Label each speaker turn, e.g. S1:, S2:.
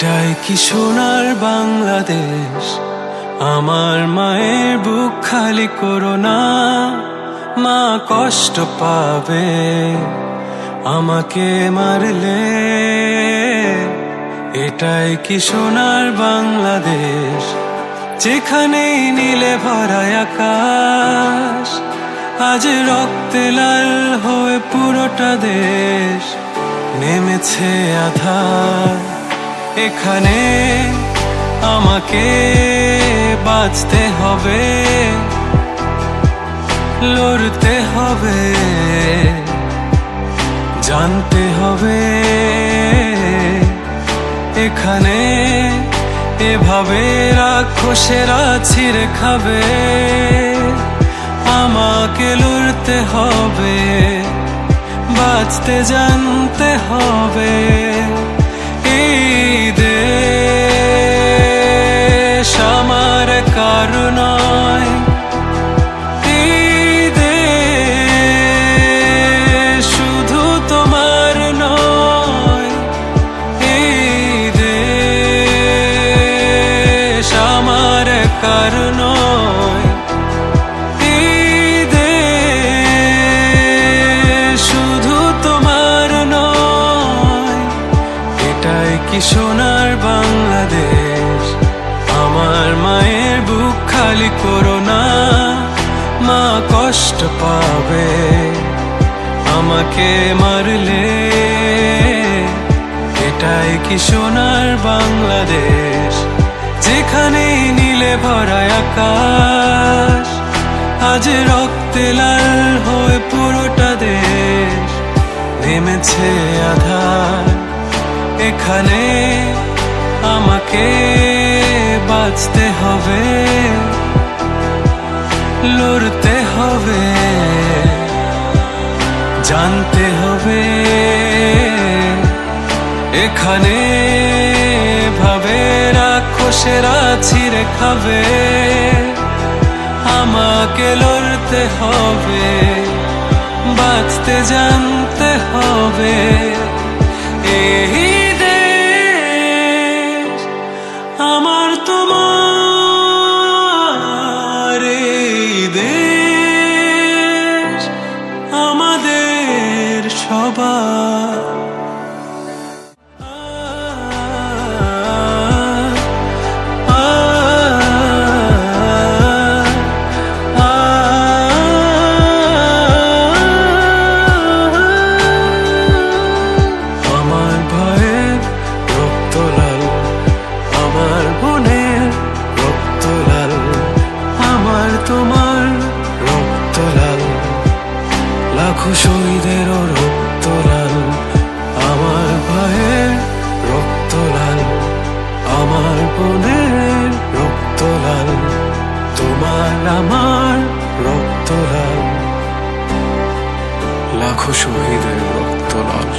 S1: এটাই কি সোনার বাংলাদেশ? আমার মায়ের বুক খালি করো না, মা কষ্ট পাবে। আমাকে মারলে, এটাই কি সোনার বাংলাদেশ? যেখানেই নীলে ভরা আকাশ, আজ রক্তে লাল হয়ে পুরোটা দেশ নেমেছে আধার। এখানে আমাকে বাঁচতে হবে, লড়তে হবে, জানতে হবে। এখানে এভাবে রাক্ষসেরা ছিঁড়ে খাবে, আমাকে লড়তে হবে, বাঁচতে জানতে হবে। এই দেশ শুধু তোমার নয় এই দেশ আমার কারও নয়। এই শুধু তোমার নয়, এটাই কি সোনার বাংলাদেশ? আমার মায়ের বুক খালি করো না, মা কষ্ট পাবে। আমাকে মারলে, এটাই কি সোনার বাংলাদেশ? যেখানে নীলে ভরা আকাশ, আজ রক্তে লাল হয়ে পুরোটা দেশ। নেমেছে আধার, এখানে আমাকে বাঁচতে হবে। লড়তে হবে, জানতে হবে। এখানে ভাবে রাক্ষসেরা ছিঁড়ে খাবে। আমাকে লড়তে হবে, বাঁচতে জানতে হবে। লাখো শহীদের রক্ত লাল আমার ভাইয়ের রক্ত লাল আমার বোনের রক্ত লাল তোমার আমার রক্ত লাল লাখো শহীদের রক্ত লাল